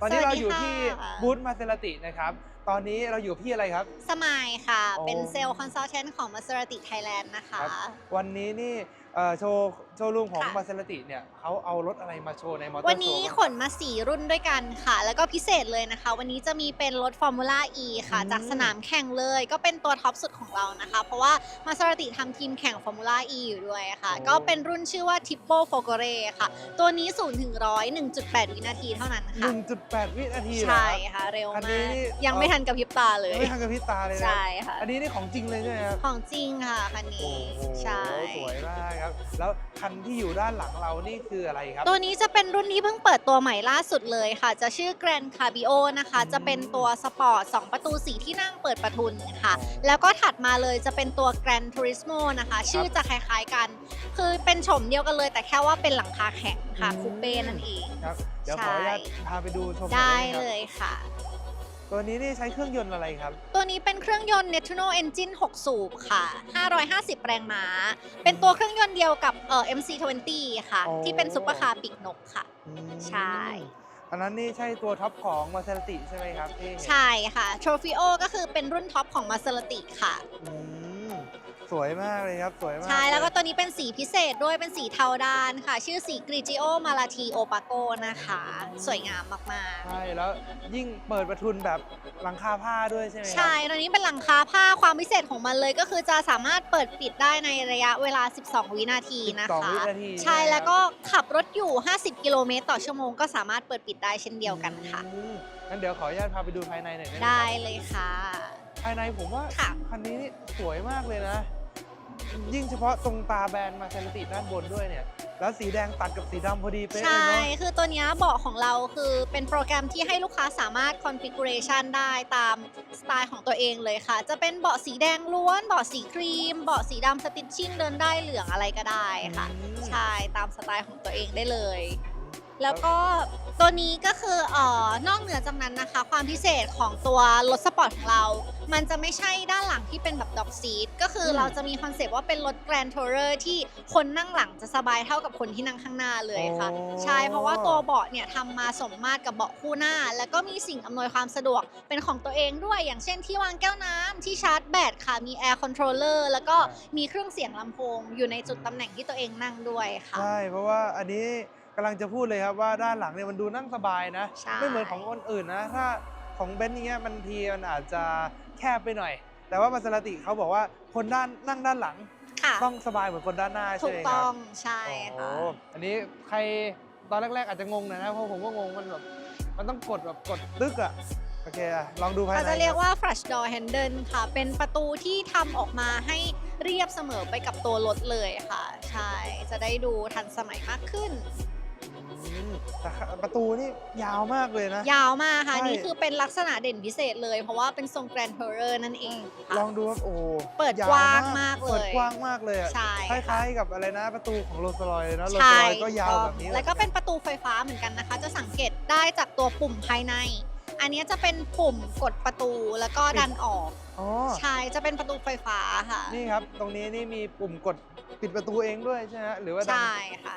ตอนนี้สวัเราสดีอยู่ที่ค่ะบูธมาเซราตินะครับ ตอนนี้เราอยู่พี่อะไรครับ สมายค่ะโอ้เป็นเซลล์คอนซัลแทนของ Maserati Thailand นะคะครับวันนี้นี่เอ่อโชว์โชว์รูมของค่ะมาเซราติเนี่ยเขาเอารถอะไรมาโชว์ในมอเตอร์วันโชนี้ว์ขนมา4รุ่นด้วยกันค่ะ แล้วก็พิเศษเลยนะคะ วันนี้จะมีเป็นรถ Formula E ค่ะอืมจากสนามแข่งเลย ก็เป็นตัวท็อปสุดของเรานะคะ เพราะว่า Maserati ทำทีมแข่ง Formula E อยู่ด้วยค่ะ ก็เป็นรุ่นชื่อว่า Tipo Fogore ค่ะ ตัวนี้0ถึง100 1.8วินาทีเท่านั้นหค่ะนึ่งจุดแปดวินาทีเหรอใช่ครับค่ะ เร็วคันมานี้กนี่ยังไม่ทันกับพริบตาเลย ไม่ทันกับพริบตาเลยนะใช่ค่ะ อันนี้นี่ของจริงเลยใช่ไหมครับของจริงค่ะคันโอ้นี้ โหใช่ สวยมากครับ แล้วคันที่อยู่ด้านหลังเรานี่คืออะไรครับ ตัวนี้จะเป็นรุ่นที่เพิ่งเปิดตัวใหม่ล่าสุดเลยค่ะ จะชื่อ Grand Cabrio นะคะอืมจะเป็นตัวสปอร์ต 2 ประตูสีที่นั่งเปิดประทุนค่ะอ๋อแล้วก็ถัดมาเลยจะเป็นตัว Grand Turismo นะคะ ชื่อจะคล้ายๆกัน คือเป็นโฉมเดียวกันเลย แต่แค่ว่าเป็นหลังคาแข็งค่ะอืมคูเป้นั่นเอง ครับ เดี๋ยวใช่ขออนุญาตพาไปดูชมหน่ได้อยหมครับ เลยค่ะ ตัวนี้นี่ใช้เครื่องยนต์อะไรครับ ตัวนี้เป็นเครื่องยนต์ Netuno Engine 6 สูบค่ะ 550 แรงม้า เป็นตัวเครื่องยนต์เดียวกับเอ่อ MC20 ค่ะ อ๋อ ที่เป็นซุปเปอร์คาร์ปีกนกค่ะ อืมใช่ อันนั้นนี่ใช่ตัวท็อปของมาเซราติใช่ไหมครับที่เห็นใช่ค่ะ Trofeo ก็คือเป็นรุ่นท็อปของ Maserati ค่ะ อืม สวยมากเลยครับสวยมากใช่แล้วก็เยตัวนี้เป็นสีพิเศษด้วยเป็นสีเทาด้านค่ะ ชื่อสี Grigio Malati Opaco นะคะ สวยงามมากใช่แล้วยิ่งเปิดประทุนแบบหลังคาผ้าด้วยใช่ไหมๆครับใช่ตัวนี้เป็นหลังคาผ้าความพิเศษของมันเลยก็คือจะสามารถเปิดปิดได้ในระยะเวลา 12 วินาทีนะ12คะวินาทีใช่ไหมครับแล้วก็ขับรถอยู่ 50 กิโลเมตรต่อชั่วโมงก็สามารถเปิดปิดได้เช่นเดียวกันค่ะอืมงั้นเดี๋ยวขออนุญาตพาไปดูภายในหน่อยได้ไหมได้ครับเลยค่ะภายในผมว่าค่ะคันนี้นี่สวยมากเลยนะ ยิ่งเฉพาะตรงตาแบรนด์มาเซราติด้านบนด้วยเนี่ย แล้วสีแดงตัดกับสีดำพอดีเป๊ะเลยใช่ เนาะ คือตัวเนี้ยเบาะของเราคือเป็นโปรแกรมที่ให้ลูกค้าสามารถ configuration ได้ตามสไตล์ของตัวเองเลยค่ะ จะเป็นเบาะสีแดงล้วน เบาะสีครีม เบาะสีดำสติชชิ่งเดินได้เหลืองอะไรก็ได้ค่ะ อืม ใช่ ตามสไตล์ของตัวเองได้เลย แล้วก็ ตัวนี้ก็คือเอ่อนอกเหนือจากนั้นนะคะ ความพิเศษของตัวรถสปอร์ตของเรา มันจะไม่ใช่ด้านหลังที่เป็นแบบดอกซีทก็คืออมเราจะมีคอนเซปต์ว่าเป็นรถ Grand Tourer ที่คนนั่งหลังจะสบายเท่ากับคนที่นั่งข้างหน้าเลยค่ะโอ้ใช่เพราะว่าตัวเบาะเนี่ยทำมาสมมาตรกับเบาะคู่หน้า แล้วก็มีสิ่งอำนวยความสะดวกเป็นของตัวเองด้วย อย่างเช่นที่วางแก้วน้ำที่ชาร์จแบตค่ะมี Air Controller แล้วก็มีเครื่องเสียงลำโพงอยู่ในจุดตำแหน่งที่ตัวเองนั่งด้วยค่ะ ใช่เพราะว่าอันนี้กำลังจะพูดเลยครับว่าด้านหลังเนี่ยมันดูนั่งสบายนะ ใช่ ไม่เหมือนของคนอื่นนะ ถ้าของเบนซ์เนี้ยมันทีมันอาจจะแคบไปหน่อย แต่ว่ามาเซราติเขาบอกว่าคนด้านนั่งด้านหลัง ค่ะ ต้องสบายเหมือนคนด้านหน้าถูใช่กไหมคต้รัอบงใช่โอ้ค่ะโหอันนี้ใครตอนแรก ๆ อาจจะงงหน่อยนะเพราะผมก็งงมันแบบมันต้องกดแบบกดตึกอะโอเคอะลองดูภายใน เขาจะเรียกคบว่า flush door handle ค่ะ เป็นประตูที่ทำออกมาให้เรียบเสมอไปกับตัวรถเลยค่ะ ใช่ จะได้ดูทันสมัยมากขึ้น อืมแต่ประตูนี่ยาวมากเลยนะ ยาวมากค่ะ ใช่ นี่คือเป็นลักษณะเด่นพิเศษเลย เพราะว่าเป็นทรง grand tourer นั่นเองค่ะ ลองดูครับโอ้โหเปิดยกว้างมากเลย เปิดกว้างมากเลยอะใช่คค่ะล้ายๆกับอะไรนะประตูของโรลส์รอยเลยเนาะโรลส์ใช่รอยก็ยาวแบบนี้แล้วก็เป็นประตูไฟฟ้าเหมือนกันนะคะ จะสังเกตได้จากตัวปุ่มภายใน อันนี้จะเป็นปุ่มกดประตูแล้วก็ดันออก อ๋อ ใช่ จะเป็นประตูไฟฟ้าค่ะ นี่ครับ ตรงนี้นี่มีปุ่มกด ปิดประตูเองด้วยใช่ไหมฮะหรือว่าดัน ใช่ค่ะ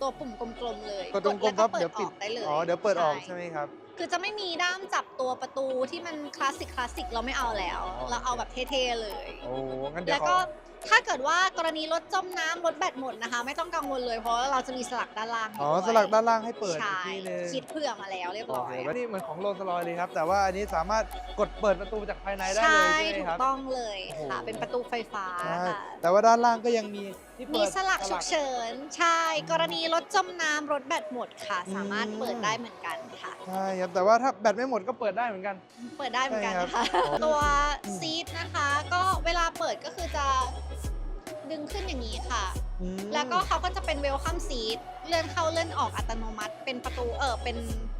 ตัวปุ่มกลมๆเลยกดตรงกลมแวปั๊บเปิเดี๋ยวปิดออกได้เลยอ๋อเดี๋ยวเปิดออกใช่ไหมครับ คือจะไม่มีด้ามจับตัวประตูที่มันคลาสสิกคลาสสิกเราไม่เอาแล้ว อ๋อ เราเอาแบบเท่ๆเลย โอ้งั้นเดี๋ยแล้ววขก็อ ถ้าเกิดว่ากรณีรถจมน้ำรถแบตหมดนะคะ ไม่ต้องกังวลเลยเพราะว่าเราจะมีสลักด้านล่างให้อ๋อด้วยสลักด้านล่างให้เปิดอีใช่กทีนึงคิดเผื่อมาแล้วเรียบโอร้อเคยแล้วนี่เหมือนของโรลส์รอยเลยครับ แต่ว่าอันนี้สามารถกดเปิดประตูจากภายในได้ใช่เลยใช่ไหมถูคกรับ ต้องเลยค่ะ โอ้โห เป็นประตูไฟฟ้าใช่ค่ะ แต่ว่าด้านล่างก็ยังมีที่เปิมีดสลักฉุกเฉิน ใช่ กรณีรถจมน้ำรถแบตหมดค่ะอืมสามารถเปิดได้เหมือนกันค่ะ ใช่ครับแต่ว่าถ้าแบตไม่หมดก็เปิดได้เหมือนกัน เปิดได้เหมือนกันใช่นะคะครับตัวอืมซีทนะคะ ก็เวลาเปิดก็คือจะ ดึงขึ้นอย่างนี้ค่ะ อืมแล้วก็เขาก็จะเป็นเวลคัมซีทเลื่อนเข้าเลื่อนออกอัตโนมัติ เป็นประตูเออเป็น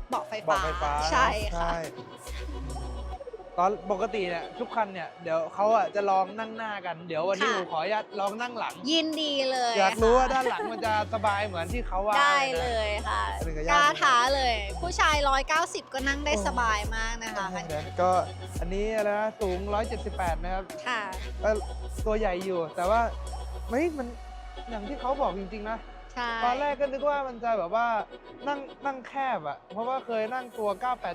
เบาะไฟบอฟ้ากไฟฟ้าใช่ค่ะ ใช่ตอนปกติเนี่ยทุกคันเนี่ยเดี๋ยวเขาอะจะลองนั่งหน้ากัน เดี๋ยววันนี้ค่ะ ผมขออนุญาตลองนั่งหลัง ยินดีเลยอยากรู้ว่าค่ะด้านหลังมันจะสบายเหมือนที่เขาว่าได้หมนะ เลยค่ะอันนี้ก็ยากกล้าท้าเลย ผู้ชาย 190 ก็นั่งได้โอ้สบายมากนะคะคันนี้ก็อันนี้อะไรนะสูง 178 นะครับค่ะ ก็ตัวใหญ่อยู่ แต่ว่า ไม่มันอย่างที่เขาบอกจริงๆนะ ใช่ ตอนแรกก็นึกว่ามันจะแบบว่านั่งนั่งแคบอะเพราะว่าเคยนั่งตัว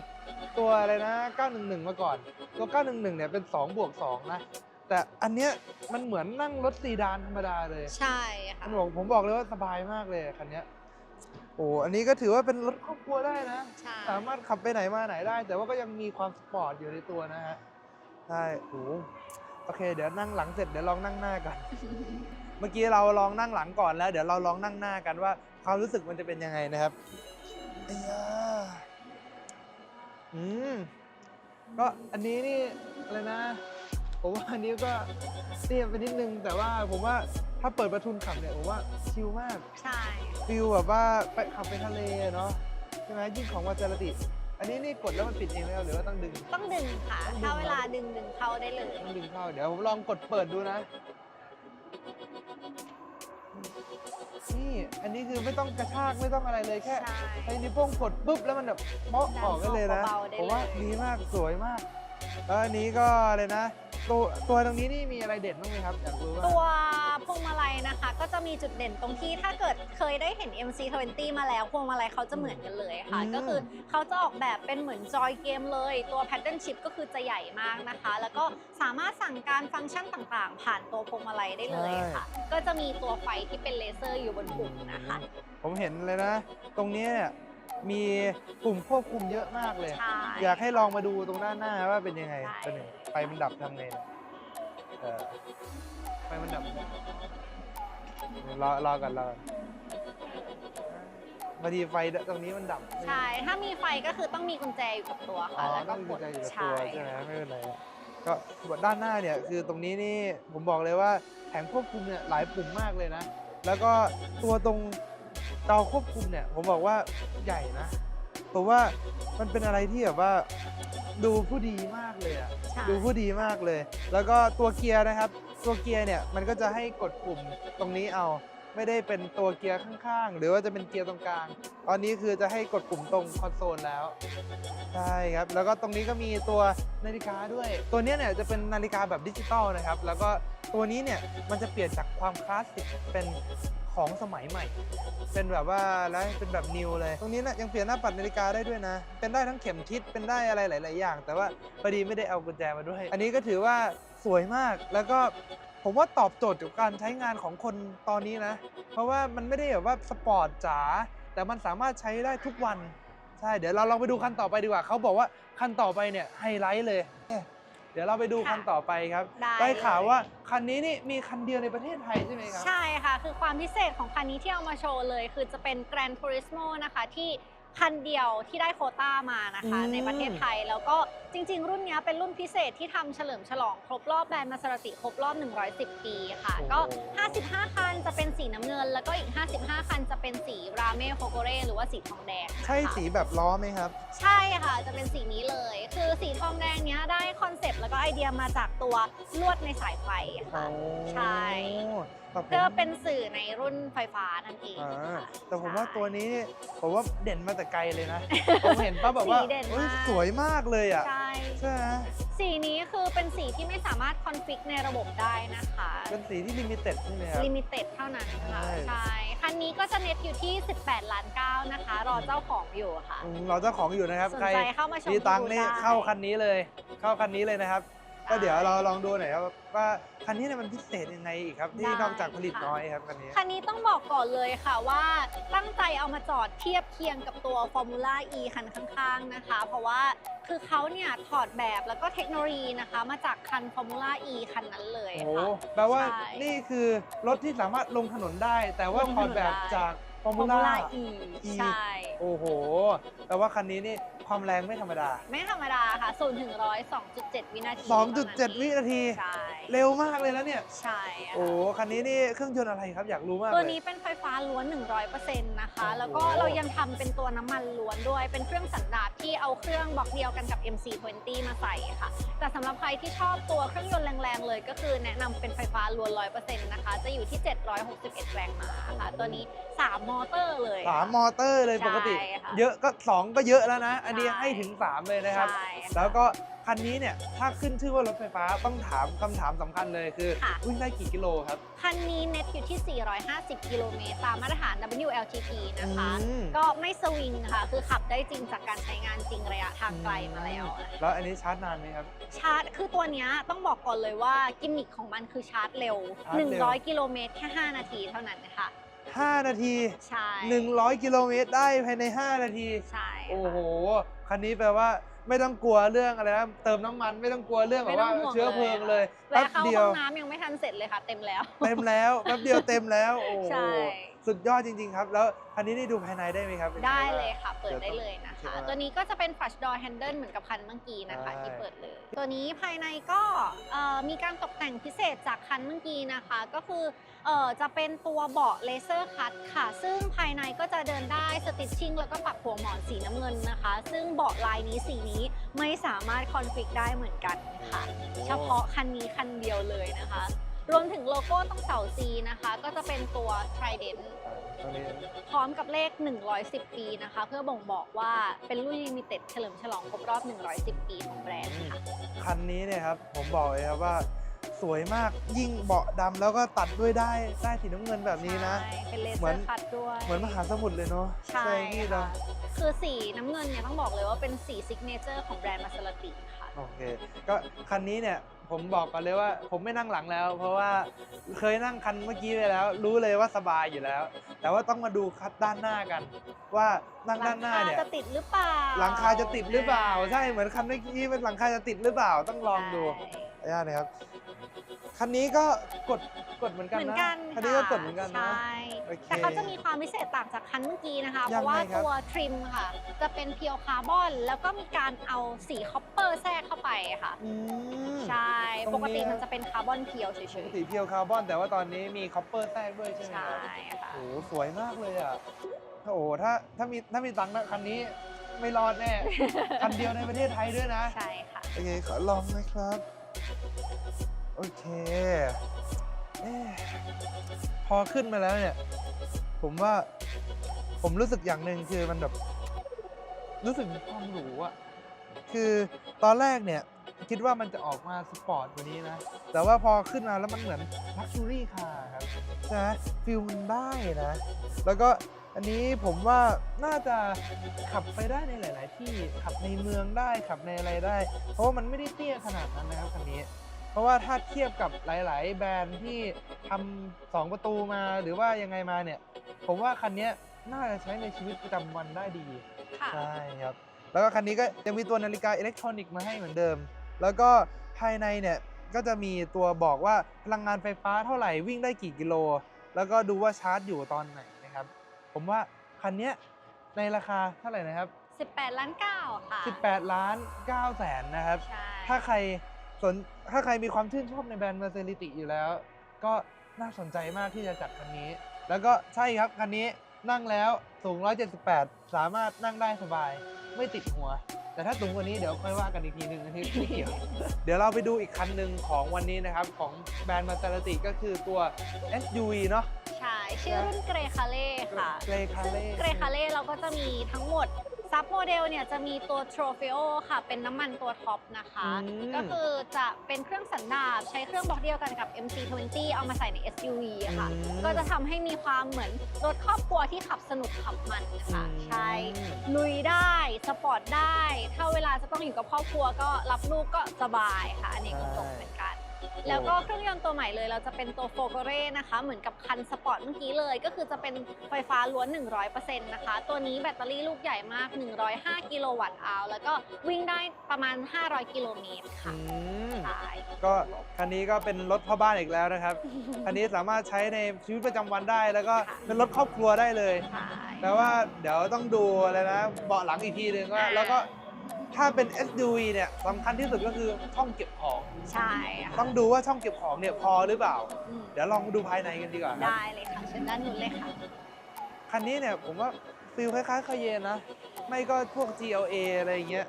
98 ตัวอะไรนะ 911 มาก่อน ตัว 911 เนี่ยเป็น 2 บวก 2 นะ แต่อันเนี้ยมันเหมือนนั่งรถซีดานธรรมดาเลยใช่ค่ะ มันบอกผมบอกเลยว่าสบายมากเลยคันเนี้ยโอ้อันนี้ก็ถือว่าเป็นรถครอบครัวได้นะ ใช่ สามารถขับไปไหนมาไหนได้ แต่ว่าก็ยังมีความสปอร์ตอยู่ในตัวนะฮะ ใช่โอ้โอเค เดี๋ยวนั่งหลังเสร็จเดี๋ยวลองนั่งหน้ากัน เมื่อกี้เราลองนั่งหลังก่อนแล้ว เดี๋ยวเราลองนั่งหน้ากันว่าความรู้สึกมันจะเป็นยังไงนะครับไอ้ยาอืมก็อันนี้นี่อะไรนะ ผมว่าอันนี้ก็เตี้ยไปนิดนึง แต่ว่าผมว่าถ้าเปิดประทุนขับเนี่ยผมว่าชิลมากใช่ฟิลแบบว่าไปขับไปทะเลเนาะใช่ไหมยิ่งของมาเจรติ อันนี้นี่กดแล้วมันปิดเองไหมครับหรือว่าต้องดึง ต้องดึงค่ะต้องดึงถ้าเวลาดึงดึงเข้าได้เลย ต้องดึงเข้า เดี๋ยวผมลองกดเปิดดูนะ นี่อันนี้คือไม่ต้องกระชากไม่ต้องอะไรเลยแค่ใช่ใช้นิ้วโป้งกดปุ๊บแล้วมันแบบเมาะออกได้เลยนะดันออกเบาๆได้ผมว่าเลย ดีมากสวยมากแล้วอันนี้ก็อะไรนะ ตัวตัวตรงนี้นี่มีอะไรเด่นบ้างไหมครับอยากรู้ว่า ตัวพวงมาลัยนะคะ ก็จะมีจุดเด่นตรงที่ถ้าเกิดเคยได้เห็น MC20 มาแล้วพวงมาลัยเขาจะเหมือนกันเลยค่ะ อืม ก็คือเขาจะออกแบบเป็นเหมือนจอยเกมเลย ตัวแพ t เทิร์นชิพก็คือจะใหญ่มากนะคะ แล้วก็สามารถสั่งการฟังก์ชันต่างๆ ผ่านตัวพวงมาลัยได้เลยค่ะ ก็จะมีตัวไฟที่เป็นเลเซอร์อยู่บนปุ่มนะคะ ผมเห็นเลยนะ ตรงนี้เนี่ย มีปุ่มควบคุมเยอะมากเลย ใช่อยากให้ลองมาดูตรงด้านหน้าว่าเป็นยังไงใช่เป็นยังไงไฟมันดับทำไงเนี่ยเออไฟมันดับรอรอกันรอกันพอดีไฟตรงนี้มันดับใช่ ถ้ามีไฟก็คือต้องมีกุญแจอยู่กับตัวอ๋ค่ะ อแล้วต้ก็องมีกกุญดแจอยู่กับใช่ตัวใช่ไหมไม่เป็นไรก็ด้านหน้าเนี่ยคือตรงนี้นี่ผมบอกเลยว่าแผงควบคุมเนี่ยหลายปุ่มมากเลยนะ แล้วก็ตัวตรง จอควบคุมเนี่ย ผมบอกว่าใหญ่นะผมว่ามันเป็นอะไรที่แบบว่าดูผู้ดีมากเลยอะใช่ ดูผู้ดีมากเลย แล้วก็ตัวเกียร์นะครับ ตัวเกียร์เนี่ยมันก็จะให้กดปุ่มตรงนี้เอา ไม่ได้เป็นตัวเกียร์ข้างๆ หรือว่าจะเป็นเกียร์ตรงกลาง ตอนนี้คือจะให้กดปุ่มตรงคอนโซลแล้ว ใช่ครับ แล้วก็ตรงนี้ก็มีตัวนาฬิกาด้วย ตัวนี้เนี่ยจะเป็นนาฬิกาแบบดิจิตอลนะครับ แล้วก็ตัวนี้เนี่ยมันจะเปลี่ยนจากความคลาสสิกเป็นของสมัยใหม่ เป็นแบบว่าแล้วเป็นแบบนิวเลย ตรงนี้นะยังเปลี่ยนหน้าปัดนาฬิกาได้ด้วยนะ เป็นได้ทั้งเข็มทิศ เป็นได้อะไรหลาย ๆ อย่าง แต่ว่าพอดีไม่ได้เอากุญแจมาด้วย อันนี้ก็ถือว่าสวยมาก แล้วก็ ผมว่าตอบโจทย์กับการใช้งานของคนตอนนี้นะ เพราะว่ามันไม่ได้แบบว่าสปอร์ตจ๋าแต่มันสามารถใช้ได้ทุกวัน ใช่ เดี๋ยวเราลองไปดูคันต่อไปดีกว่า เขาบอกว่าคันต่อไปเนี่ยไฮไลท์เลย เดี๋ยวเราไปดูคันต่อไปครับ ได้ได้ข่าวเลย ว่าคันนี้นี่มีคันเดียวในประเทศไทยใช่ไหมครับ ใช่ค่ะ คือความพิเศษของคันนี้ที่เอามาโชว์เลย คือจะเป็น Gran Turismo นะคะที่คันเดียวที่ได้โควต้ามานะคะ อืม ในประเทศไทยแล้วก็ จริง ๆ รุ่นเนี้ยเป็นรุ่นพิเศษที่ทำเฉลิมฉลองครบรอบแบรนด์มาสรติครบรอบ 110 ปีค่ะ ก็ 55 คันจะเป็นสีน้ำเงิน แล้วก็อีก 55 คันจะเป็นสีราเมลโคโกเรหรือว่าสีทองแดงนะคะใช่สีแบบล้อไหมครับ ใช่ค่ะ จะเป็นสีนี้เลย คือสีทองแดงเนี้ยได้คอนเซปต์แล้วก็ไอเดียมาจากตัวลวดในสายไฟค่ะ ใช่แต่ผมเพื่อเป็นสื่อในรุ่นไฟฟ้านั่นเองอ่าค่ะแต่ผมว่าใช่ตัวนี้ผมว่าเด่นมาแต่ไกลเลยนะ ผมเห็นปั๊บแบบว่าสีเด่นเฮ้ยมากสวยมากเลยอะ ใช่ใช่ไหมสีนี้คือเป็นสีที่ไม่สามารถคอนฟิกในระบบได้นะคะ เป็นสีที่ลิมิเต็ดใช่ไหมครับ ลิมิเต็ดเท่านั้นค่ะ ใช่ ใช่ คันนี้ก็จะเน็ตอยู่ที่ 18 ล้าน9นะคะ รอเจ้าของอยู่ค่ะ อืมเราเจ้าของอยู่นะครับสนใครใจเข้ามาชมมีตังค์นี่ดูได้เข้าคันนี้เลย เข้าคันนี้เลยนะครับ ก็เดี๋ยวเราลองดูหน่อยครับว่าคันนี้เนี่ยมันพิเศษยังไงอีกครับที่ได้นอกจากผลิตค่ะน้อยครับคันนี้ คันนี้ต้องบอกก่อนเลยค่ะว่าตั้งใจเอามาจอดเทียบเคียงกับตัว Formula E คันข้างๆนะคะ เพราะว่าคือเขาเนี่ยถอดแบบแล้วก็เทคโนโลยีนะคะ มาจากคัน Formula E คันนั้นเลยโอ้โหค่ะ แปลว่าใช่นี่คือรถที่สามารถลงถนนได้ แต่ว่าลงถถอนดนแบบได้ จากฟอร์มูล่า Formula E E ใช่ โอ้โหแปลว่าคันนี้นี่ความแรงไม่ธรรมดา ไม่ธรรมดาค่ะ0ถึง100 2.7 วินาที2.7 วินาที ใช่เร็วมากเลยนะเนี่ย ใช่ค่ะ โอ้คันนี้นี่เครื่องยนต์อะไรครับอยากรู้มากตัวเลยนี้เป็นไฟฟ้าล้วน 100%นะคะโอ้โหแล้วก็เรายังทำเป็นตัวน้ำมันล้วนด้วย เป็นเครื่องสันดาปที่เอาเครื่องบล็อกเดียวกันกับ MC20 มาใส่ค่ะ แต่สำหรับใครที่ชอบตัวเครื่องยนต์แรงๆ เลยก็คือแนะนำเป็นไฟฟ้าล้วน 100%นะคะ จะอยู่ที่ 761 แรงม้าค่ะ ตัวนี้ 3 มอเตอร์เลยสามมอเตอร์เลยใช่ปกติค่ะ เยอะก็ 2 ก็เยอะแล้วนะ อันนี้ใช่ให้ถึง 3 เลยนะครับ ใช่ค่ะแล้วก็คันคันนี้เนี่ยถ้าขึ้นชื่อว่ารถไฟฟ้าต้องถามคำถามสำคัญเลยคือค่ะ วิ่งได้กี่กิโลครับ คันนี้เน็ตอยู่ที่ 450 กิโลเมตรตามมาตรฐาน WLTP นะคะ อืม ก็ไม่สวิงค่ะ คือขับได้จริงจากการใช้งานจริงระยะทางไกลมาแล้วนะคะแล้วอันนี้ชาร์จนานไหมครับ ชาร์จ คือตัวเนี้ยต้องบอกก่อนเลยว่ากิมมิคของมันคือชาร์จเร็ว ชาร์จเร็ว 100 กิโลเมตรแค่ 5 นาทีเท่านั้นนะคะ 5 นาที ใช่100 กิโลเมตรได้ภายใน 5 นาที ใช่โอ้ค่ะโห คันนี้แปลว่าไม่ต้องกลัวเรื่องอะไรนะเติมน้ำมันไม่ต้องกลัวเรื่องแบบว่าไม่ต้องห่วงเชื้อเพลิงเลยแวะแป๊บเข้าเดียห้วองน้ำยังไม่ทันเสร็จเลยค่ะ เต็มแล้ว เต็มแล้วแป๊บเดียวเต็มแล้วโอ้โหใช่ สุดยอดจริง ๆ ครับ แล้วคันนี้ได้ดูภายในได้ไหมครับป็นงได้บ้างเลยค่ะ เปิดเดี๋ยวได้ต้องเลยนะคะใช่ไหมตัวนี้ก็จะเป็น flash door handle เหมือนกับคันเมื่อกี้นะคะใช่ที่เปิดเลย ตัวนี้ภายในก็เอ่อมีการตกแต่งพิเศษจากคันเมื่อกี้นะคะ ก็คือเอ่อจะเป็นตัวเบาะเลเซอร์คัตค่ะ ซึ่งภายในก็จะเดินได้สติชชิ่งแล้วก็ปักหัวหมอนสีน้ำเงินนะคะ ซึ่งเบาะลายนี้สีนี้ไม่สามารถคอนฟิกได้เหมือนกันค่ะ เฉพาะคันนี้คันเดียวเลยนะคะ รวมถึงโลโก้ตรงเสา C นะคะ ก็จะเป็นตัว Trident ตรงนี้พร้อมกับเลข 110 ปีนะคะ เพื่อบ่งบอกว่าเป็นรุ่นลิมิเต็ดเฉลิมฉลองครบรอบ 110 ปีของแบรนด์ค่ะคันนี้เนี่ยครับ ผมบอกเลยครับว่าสวยมากยิ่งเบาะดำแล้วก็ตัดด้วยได้ได้สีน้ำเงินแบบนี้นะ ใช่เป็นเลเหเซมืออน ร์คัตด้วย เหมือนมหาสมุทรเลยเนาะใช่พี่ค่ะนะคือสีน้ำเงินเนี่ยต้องบอกเลยว่าเป็นสีซิกเนเจอร์ของแบรนด์มาสลาติค่ะ โอเค ก็คันนี้เนี่ยผมบอกก่อนเลยว่าผมไม่นั่งหลังแล้ว เพราะว่าเคยนั่งคันเมื่อกี้ไปแล้ว รู้เลยว่าสบายอยู่แล้ว แต่ว่าต้องมาดูคัดด้านหน้ากัน ว่านั่งด้านหน้าเนี่ยหลังคาจะติดหรือเปล่าหลังคาจะติดหรือเปล่า ใช่เหมือนคันเมื่อกี้เป็นหลังคาจะติดหรือเปล่าต้องลองดูใช่ขออนุญาตนะครับ คันนี้ก็กดกดเหมือนกันเหมือนนะกันคันนี้ก็กดเหมือนกันนะ ใช่โอเคแต่เขาจะมีความพิเศษต่างจากคันเมื่อกี้นะคะ เพยังไงราะว่าครับ ตัวทริมค่ะ จะเป็นเพียวคาร์บอน แล้วก็มีการเอาสีคอปเปอร์แทรกเข้าไปค่ะ อืม ใช่ ตรงนี้ปกติมันจะเป็นคาร์บอนเพียวเฉปยกติเพียวคาร์บอน แต่ว่าตอนนี้มีคอปเปอร์แทรกด้วยใช่ๆ ไหมใช่ครับค่ะ โอ้โหสวยมากเลยอะโอ้โหถ้าถ้ามีถ้ามีตังค์นะคันนี้ไม่รอดแน่ คันเดียวในประเทศไทยด้วยนะ ใช่ค่ะโอเคขอลองนะครับ โอเคเอ๊ะพอขึ้นมาแล้วเนี่ย ผมว่าผมรู้สึกอย่างหนึ่งคือมันแบบ รู้สึกมีความหรูอะคือตอนแรกเนี่ย คิดว่ามันจะออกมาสปอร์ตกว่านี้นะ แต่ว่าพอขึ้นมาแล้วมันเหมือนลักชูรี่คาร์ครับใช่ไหมฟิลมันได้นะ แล้วก็อันนี้ผมว่าน่าจะขับไปได้ในหลาย ๆ ที่ขับในเมืองได้ขับในอะไรได้ เพราะว่ามันไม่ได้เตี้ยขนาดนั้นนะครับคันนี้ เพราะว่าถ้าเทียบกับหลาย ๆ แบรนด์ที่ทำสองประตูมาหรือว่ายังไงมาเนี่ย ผมว่าคันนี้น่าจะใช้ในชีวิตประจำวันได้ดีค่ะใช่ครับ แล้วก็คันนี้ก็ยังมีตัวนาฬิกาอิเล็กทรอนิกส์มาให้เหมือนเดิม แล้วก็ภายในเนี่ยก็จะมีตัวบอกว่าพลังงานไฟฟ้าเท่าไหร่วิ่งได้กี่กิโล แล้วก็ดูว่าชาร์จอยู่ตอนไหนนะครับ ผมว่าคันเนี้ยในราคาเท่าไหร่นะครับ 18 ล้านเก้าค่ะ 18 ล้าน9แสนนะครับใช่ถ้าใคร สนถ้าใครมีความชื่นชอบในแบรนด์ Mercedes อยู่แล้ว ก็น่าสนใจมากที่จะจัดคันนี้ แล้วก็ใช่ครับคันนี้นั่งแล้วสูง 178 สามารถนั่งได้สบาย ไม่ติดหัว แต่ถ้าสูงกว่านี้เดี๋ยวค่อยว่ากันอีกทีหนึ่งนะที่ไม่เกี่ยว เดี๋ยวเราไปดูอีกคันหนึ่งของวันนี้นะครับ ของแบรนด์ Maserati ก็คือตัว SUV เนาะ ใช่ ชื่อรุ่นเกรคาเล่ค่ะเกรคาซึ่งเล่เกรคาเล่เราก็จะมีทั้งหมด ซับโมเดลเนี่ยจะมีตัว t r o f e o ค่ะ เป็นน้ำมันตัวท็อปนะคะก็คือจะเป็นเครื่องสันดาปใช้เครื่องบล็อกเดียวกันกับ MC20 เอามาใส่ใน SUV อะค่ะอืมก็จะทำให้มีความเหมือนรถครอบครัวที่ขับสนุกขับมันนะคะอืมใช่ ลุยได้ สปอร์ตได้ ถ้าเวลาจะต้องอยู่กับครอบครัวก็รับลูกก็สบายค่ะ อันนี้ก็ตรงเหมือนกัน แล้วก็เครื่องยนต์ตัวใหม่เลยเราจะเป็นตัวโฟโกเร่นะคะ เหมือนกับคันสปอร์ตเมื่อกี้เลย ก็คือจะเป็นไฟฟ้าล้วน 100%นะคะ ตัวนี้แบตเตอรี่ลูกใหญ่มาก 105 กิโลวัตต์อาวแล้วก็วิ่งได้ประมาณ 500 กิโลเมตรค่ะอืมใช่ก็คันนี้ก็เป็นรถพ่อบ้านอีกแล้วนะครับ คันนี้สามารถใช้ในชีวิตประจำวันได้ แล้วก็เป็นรถครอบครัวได้เลยใช่แต่ว่าเดี๋ยวต้องดูอะไรนะเบาะหลังอีกทีหนึ่งว่าแล้วก็ ถ้าเป็น SUV เนี่ยสำคัญที่สุดก็คือช่องเก็บของ ใช่ค่ะต้องดูว่าช่องเก็บของเนี่ยพอหรือเปล่า อืมเดี๋ยวลองดูภายในกันดีกว่าครับ ได้เลยค่ะเชิญด้านนู้นเลยค่ะ คันนี้เนี่ยผมว่าฟิลคล้ายๆคาเยนนะ ไม่ก็พวก GLA อะไรอย่างเงี้ย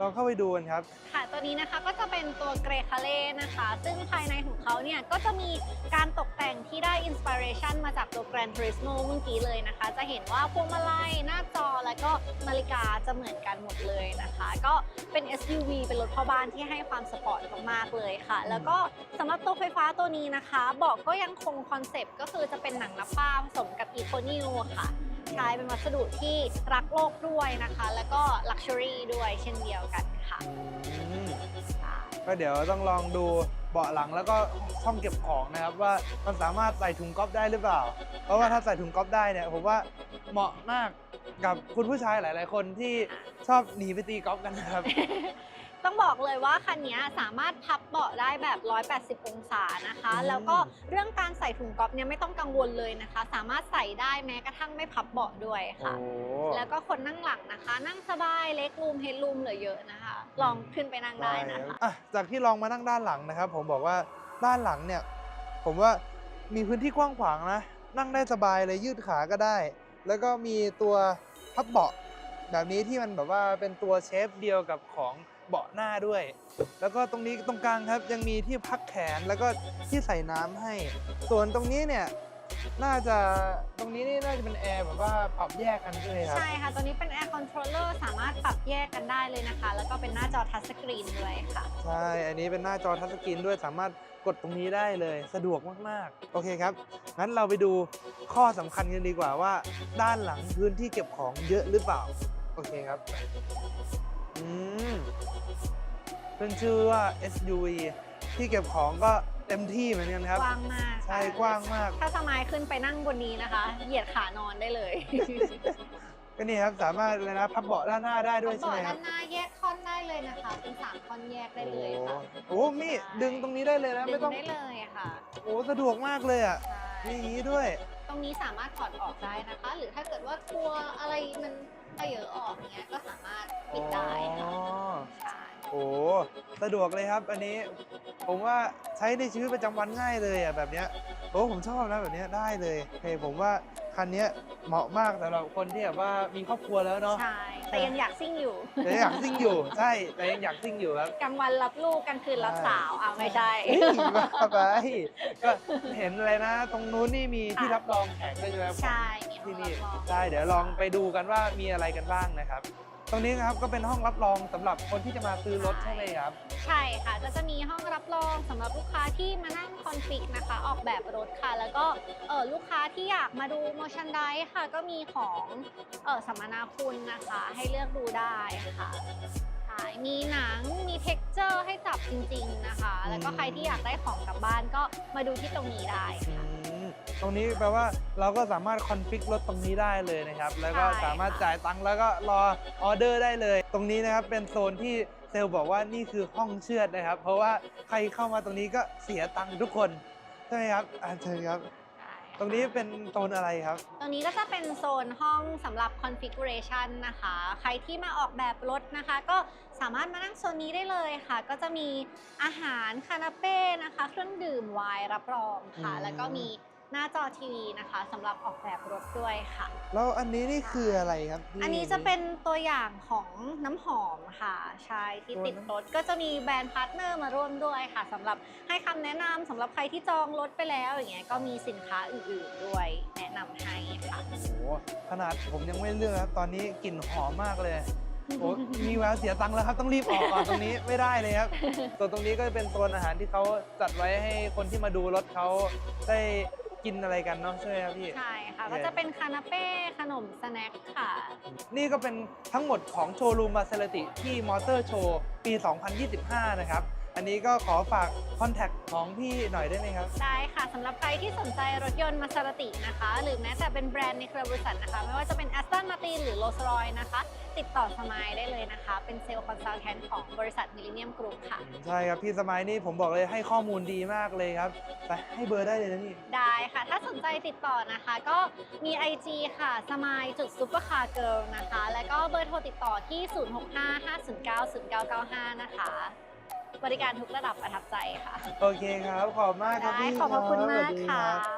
ลองเข้าไปดูกันครับ ค่ะ ตัวนี้นะคะก็จะเป็นตัวเกรคาเล่นะคะ ซึ่งภายในของเขาเนี่ยก็จะมีการตกแต่งที่ได้อินสปิเรชันมาจากตัว Gran Turismo เมื่อกี้เลยนะคะ จะเห็นว่าพวงมาลัยหน้าจอแล้วก็นาฬิกาจะเหมือนกันหมดเลยนะคะ ก็เป็น SUV เป็นรถพ่อบ้านที่ให้ความสปอร์ตมากๆเลยค่ะ แล้วก็สำหรับตัวไฟฟ้าตัวนี้นะคะเบาะก็ยังคงคอนเซปต์ก็คือจะเป็นหนังนับป้าผสมกับอีโคนิวค่ะ ใช้เป็นวัสดุที่รักโลกด้วยนะคะ แล้วก็ลักชัวรี่ด้วยเช่นเดียวกันค่ะอืมใช่ก็เดี๋ยวต้องลองดูเบาะหลังแล้วก็ช่องเก็บของนะครับ ว่ามันสามารถใส่ถุงก๊อฟได้หรือเปล่า เพราะว่าถ้าใส่ถุงก๊อฟได้เนี่ยผมว่าเหมาะมากกับคุณผู้ชายหลาย ๆ คนที่ชอบหนีไปตีกอล์ฟกันนะครับ ต้องบอกเลยว่าคันนี้สามารถพับเบาะได้แบบ 180 องศานะคะอืมแล้วก็เรื่องการใส่ถุงก๊อฟเนี่ยไม่ต้องกังวลเลยนะคะ สามารถใส่ได้แม้กระทั่งไม่พับเบาะด้วยโอ้ค่ะ แล้วก็คนนั่งหลังนะคะ นั่งสบายเล็กรูมเฮดรูมเหลือเยอะนะคะ ลองขึ้นไปนั่งได้นะคะอะจากที่ลองมานั่งด้านหลังนะครับ ผมบอกว่าด้านหลังเนี่ย ผมว่ามีพื้นที่กว้างขวางนะ นั่งได้สบายเลยยืดขาก็ได้ แล้วก็มีตัวพับเบาะแบบนี้ที่มันแบบว่าเป็นตัวเชฟเดียวกับของ เบาะหน้าด้วย แล้วก็ตรงนี้ตรงกลางครับยังมีที่พักแขนแล้วก็ที่ใส่น้ำให้ ส่วนตรงนี้เนี่ยน่าจะตรงนี้นี่น่าจะเป็นแอร์แบบว่าปรับแยกกันด้วยครับ ใช่ค่ะ ตัวนี้เป็น Air Controller สามารถปรับแยกกันได้เลยนะคะ แล้วก็เป็นหน้าจอทัชสกรีนด้วยค่ะ ใช่ อันนี้เป็นหน้าจอทัชสกรีนด้วยสามารถกดตรงนี้ได้เลยสะดวกมากๆ โอเคครับ งั้นเราไปดูข้อสำคัญกันดีกว่าว่า ด้านหลังพื้นที่เก็บของเยอะหรือเปล่า โอเคครับอื มเป็นชื่อว่า SUV ที่เก็บของก็เต็มที่เหมือนกันครับ กว้างมากใช่ค่ะกว้างมาก ถ้าสมายขึ้นไปนั่งบนนี้นะคะ เหยียดขานอนได้เลยก็นี่ครับสามารถเลยนะพับเบาะด้านหน้าได้ด้วยใช่เบาะไหมคด้ารับนหน้าแยกท่อนได้เลยนะคะ เป็นสามท่อนแยกได้เลยค่ะโอ้โหนี่ดึงตรงนี้ได้เลยนะดึไม่งต้องได้เลยค่ะโอ้สะดวกมากเลยอะใช่มีอย่างนี้ด้วย ตรงนี้สามารถถอดออกได้นะคะ หรือถ้าเกิดว่ากลัวอะไรมัน เยอะออกอย่างเงี้ยก็สามารถปิดได้ค่ะอ๋อ ใช่โอ้สะดวกเลยครับ อันนี้ผมว่าใช้ในชีวิตประจำวันง่ายเลยอะแบบเนี้ยโอ้ผมชอบนะแบบเนี้ยได้เลยโอเคผมว่า คันเนี้ยเหมาะมากสำหรับคนที่แบบว่ามีครอบครัวแล้วเนาะ ใช่ แต่ยังอยากซิ่งอยู่ แต่ยังอยากซิ่งอยู่ ใช่ แต่ยังอยากซิ่งอยู่ครับกลางวันรับลูกกลางคืนรับสาวอะไม่ใช่เฮ้ยว่าไปก็เห็นอะไรนะ ตรงนู้นนี่มีที่ค่ะรับรองแขกด้วยใช่ไหมครับใช่มีห้อที่งนี่รับรองได้ เดี๋ยวลองไปดูกันว่ามีอะไรกันบ้างนะครับ ตรงนี้นะครับก็เป็นห้องรับรองสำหรับคนที่จะมาซื้อรถใช่ไหมครับ ใช่ค่ะ ก็จะมีห้องรับรองสำหรับลูกค้าที่มานั่งคอนฟิกนะคะ ออกแบบรถค่ะ แล้วก็เออลูกค้าที่อยากมาดูโมชันไดค่ะ ก็มีของเออสัมมนาคุณนะคะ ให้เลือกดูได้ค่ะใช่มีหนังมีเท็กเจอร์ให้จับจริง ๆนะคะ แล้วก็ใครที่อยากได้ของกลับบ้านก็มาดูที่ตรงนี้ได้ค่ะ ตรงนี้แปลว่าเราก็สามารถคอนฟิกรถตรงนี้ได้เลยนะครับ แล้วก็ใช่สามารถค่ะจ่ายตังค์แล้วก็รอออเดอร์ได้เลย ตรงนี้นะครับเป็นโซนที่เซลล์บอกว่านี่คือห้องเชือดนะครับ เพราะว่าใครเข้ามาตรงนี้ก็เสียตังค์ทุกคนใช่ไหมครับอ่าเชิญครับใช่ตรงนี้เป็นโซนอะไรครับ ตรงนี้ก็จะเป็นโซนห้องสำหรับ configuration นะคะ ใครที่มาออกแบบรถนะคะ ก็สามารถมานั่งโซนนี้ได้เลยค่ะ ก็จะมีอาหารคานาเป้นะคะ เครื่องดื่มไวน์รับรองค่ะอืมแล้วก็มี หน้าจอทีวีนะคะสำหรับออกแบบรถด้วยค่ะ แล้วอันนี้นี่คืออะไรครับที่ อันนี้จะเป็นตัวอย่างของน้ำหอมค่ะใช่ที่ติดรถก็จะมีแบรนด์พาร์ทเนอร์มาร่วมด้วยค่ะสำหรับให้คำแนะนำสำหรับใครที่จองรถไปแล้วอย่างเงี้ยก็มีสินค้าอื่นๆด้วย แนะนำให้ค่ะโอ้โหขนาดผมยังไม่เลือกครับตอนนี้กลิ่นหอมมากเลยโอ้มีแววเสียตังค์แล้วครับต้องรีบออกก่อนตรงนี้ไม่ได้เลยครับส่วนตรงนี้ก็เป็นโซนอาหารที่เขาจัดไว้ให้คนที่มาดูรถเขาได้ กินอะไรกันเนาะใช่ไหมครับพี่ ใช่ค่ะโอเคก็จะเป็นคานาเป้ขนมสแน็คค่ะ นี่ก็เป็นทั้งหมดของโชว์รูมมาเซลติที่มอเตอร์โชว์ปี 2025 นะครับ อันนี้ก็ขอฝากคอนแทคของพี่หน่อยได้ไหมครับ ได้ค่ะสำหรับใครที่สนใจรถยนต์มาซา r ตินะคะ หรือแม้แต่เป็นแบรนด์ในเครือบริษัทนะคะ ไม่ว่าจะเป็น Aston Martin หรือ Rolls Royce นะคะ ติดต่อสมายได้เลยนะคะ เป็นเซลล์คอนซัลแทนของบริษัท Millennium Group ค่ะ ใช่ครับ พี่สมัยนี่ผมบอกเลยให้ข้อมูลดีมากเลยครับไปให้เบอร์ได้เลยนะพี่ ได้ค่ะ ถ้าสนใจติดต่อนะคะ ก็มี IG ค่ะสมายจุดซุปเปอร์คาร์เกิลนะคะ แล้วก็เบอร์โทรติดต่อที่ 0655090995 นะคะ บริการทุกระดับประทับใจค่ะ โอเคครับ ขอบมากครับได้พี่ขอบพระคุณรับมากสวัสดีค่ะ รับ